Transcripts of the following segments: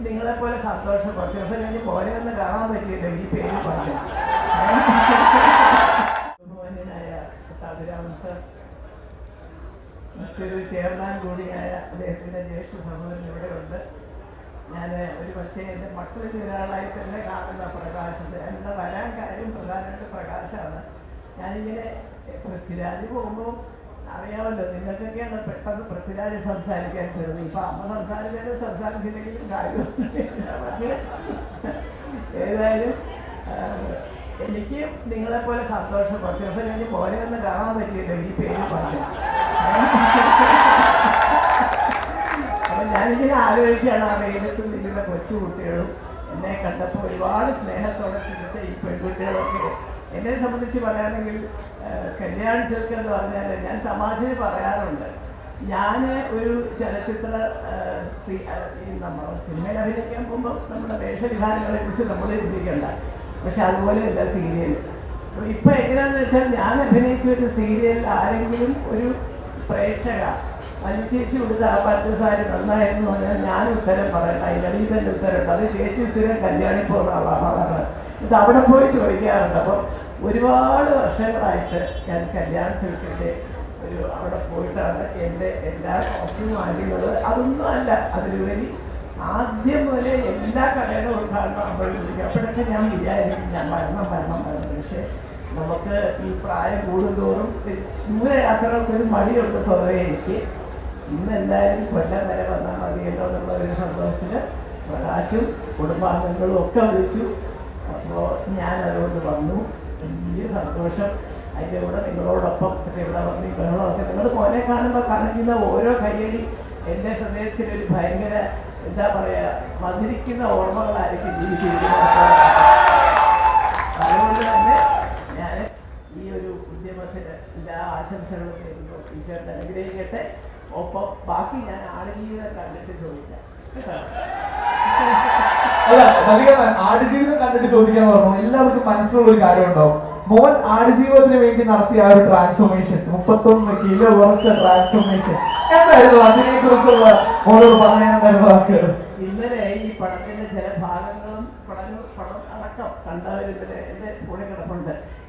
നിങ്ങളെ പോലെ സന്തോഷം കുറച്ച് ദിവസം കഴിഞ്ഞ് മോനെ ഒന്ന് കാണാൻ പറ്റിയില്ല ഈ പേര് പറഞ്ഞു ബഹുമാന്യനായ അഭിരാമൻ സർ മറ്റൊരു ചെയർമാൻ കൂടിയായ അദ്ദേഹത്തിന്റെ ജ്യേഷ്ഠ സഹോദരൻ ഇവിടെ ഉണ്ട് ഞാൻ ഒരു പക്ഷേ എന്റെ മക്കളിൽ ഒരാളായി തന്നെ കാണുന്ന പ്രകാശത്തെ എന്റെ വരാൻ കാര്യം പ്രധാനമായിട്ട് പ്രകാശമാണ് ഞാനിങ്ങനെ പൃഥ്വിരാജ് പോകുമ്പോൾ അറിയാമല്ലോ നിങ്ങൾക്കൊക്കെയാണ് പെട്ടെന്ന് പൃഥ്വിരാജ് സംസാരിക്കാൻ തരുന്നത്. ഇപ്പൊ അമ്മ സംസാരിച്ചാലും സംസാരിച്ചില്ലെങ്കിലും കാര്യമൊന്നുമില്ല പക്ഷേ ഏതായാലും എനിക്ക് നിങ്ങളെ പോലെ സന്തോഷം കുറച്ച് ദിവസം കഴിഞ്ഞ് മോനെ ഒന്ന് കാണാൻ പറ്റിയില്ല ഈ പേര് പറഞ്ഞു അപ്പൊ ഞാനിങ്ങനെ ആലോചിക്കുകയാണ് ആ വെയിലത്ത് നിൽക്കുന്ന കൊച്ചു കുട്ടികളും എന്നെ കണ്ടപ്പോൾ ഒരുപാട് സ്നേഹത്തോടെ ചിരിച്ച ഈ പെൺകുട്ടികളൊക്കെ എന്നെ സംബന്ധിച്ച് പറയുകയാണെങ്കിൽ കല്യാണ സിൽക്ക് എന്ന് പറഞ്ഞാൽ ഞാൻ തമാശയിൽ പറയാറുണ്ട്. ഞാൻ ഒരു ചലച്ചിത്ര നമ്മൾ സിനിമയിൽ അഭിനയിക്കാൻ പോകുമ്പോൾ നമ്മുടെ വേഷവിധാനങ്ങളെ കുറിച്ച് നമ്മൾ ചിന്തിക്കേണ്ട. പക്ഷെ അതുപോലെയല്ല സീരിയൽ. അപ്പോൾ ഇപ്പം എങ്ങനെയാണെന്ന് വെച്ചാൽ ഞാൻ അഭിനയിച്ച ഒരു സീരിയൽ ആരെങ്കിലും ഒരു പ്രേക്ഷക അലി ചേച്ചി കൊടുത്ത ആ നന്നായിരുന്നു പറഞ്ഞാൽ ഞാൻ ഉത്തരം പറയട്ടെ അതിന്റെ അടിയിൽ തന്നെ ഉത്തരമുണ്ട്. അത് ചേച്ചി സ്ഥിരം കല്യാണി പോകുന്ന ആളാണ് അവിടെ പോയി ചോദിക്കാറുണ്ട്. അപ്പം ഒരുപാട് വർഷങ്ങളായിട്ട് ഞാൻ കല്യാൺ സിൽക്കിന്റെ ഒരു അവിടെ പോയിട്ടാണ് എന്റെ എല്ലാ കോസ്റ്റ്യൂം വാങ്ങിയത് അതൊന്നും അല്ല അതിലുപരി ആദ്യം പോലെ എല്ലാ കടയുടെ ഉദ്ഘാടനം നമ്മൾ വിളിക്കും അപ്പോഴൊക്കെ ഞാൻ വിചാരിക്കും ഞാൻ വരണം വരണം വരണം. പക്ഷേ നമുക്ക് ഈ പ്രായം കൂടുന്തോറും ദൂരയാത്രകൾക്കൊരു മടിയുണ്ട് സ്വതവേ എനിക്ക്. ഇന്ന് എന്തായാലും കൊല്ലം വരെ വന്നാൽ മതിയല്ലോ എന്നുള്ള ഒരു സന്തോഷത്തിൽ പ്രകാശും കുടുംബാംഗങ്ങളും ഒക്കെ വിളിച്ചു. അപ്പോൾ ഞാൻ അതുകൊണ്ട് വന്നു. വലിയ സന്തോഷം അതിന്റെ കൂടെ നിങ്ങളോടൊപ്പം ഇവിടെ വന്ന് ഈ ബഹളമൊക്കെ നിങ്ങൾ മോനെ കാണുമ്പോൾ കാണിക്കുന്ന ഓരോ കയ്യടി എന്റെ ഹൃദയത്തിലൊരു ഭയങ്കര എന്താ പറയുക മധുരിക്കുന്ന ഓർമ്മകളായിരിക്കും ജീവിച്ചിരിക്കുന്നത്. അതുകൊണ്ട് തന്നെ ഞാൻ ഈ ഒരു ഉദ്യമത്തിന് എല്ലാ ആശംസകളും നേരുന്നു. ഈശ്വരൻ അനുഗ്രഹിക്കട്ടെ ഒപ്പം ബാക്കി ഞാൻ ആടുജീവിതം കണ്ടിട്ട് ചോദിക്കാം. കേട്ടോ? അല്ല നദിക ആടുജീവിതം കണ്ടിട്ട് ചോദിക്കാൻ പറഞ്ഞു. എല്ലാവർക്കും മനസ്സിലുള്ള ഒരു കാര്യം ഉണ്ടാവും മോൻ ആടുജീവിതത്തിന് വേണ്ടി നടത്തിയ ആ ഒരു ട്രാൻസ്ഫോർമേഷൻ മുപ്പത്തൊന്ന് കിലോ ഉറച്ച ട്രാൻസ്ഫോർമേഷൻ എന്തായിരുന്നു അതിനെ കുറിച്ചുള്ള മോനോട് പറയാനുണ്ടായിരുന്ന ഇന്നലെ ഈ പടത്തിന്റെ ചില ഭാഗങ്ങളും പടം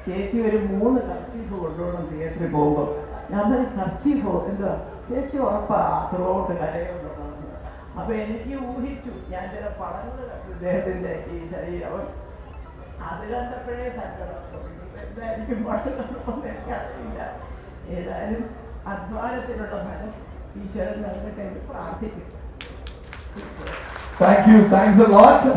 ചേച്ചി ഒരു മൂന്ന് കർച്ചീഫ് കൊണ്ടുപോകണം തിയേറ്ററിൽ പോകുമ്പോൾ ഞാൻ കർച്ചീഫ് എന്താ ചേച്ചി ഉറപ്പാ അത്രോട്ട് കരയുള്ളതാണ് അപ്പൊ എനിക്ക് ഊഹിച്ചു. ഞാൻ ചില പടങ്ങൾ കണ്ടു ഇദ്ദേഹത്തിന്റെ ഈ ശരീരം. അത് കണ്ടപ്പോഴേ സങ്കടം എന്തായിരിക്കും പടം കണ്ടപ്പോൾ എനിക്കറിയില്ല ഏതായാലും അധ്വാനത്തിനുള്ള ഫലം ഈശ്വരൻ നൽകട്ടെ എന്ന് പ്രാർത്ഥിക്കും thank you thanks a lot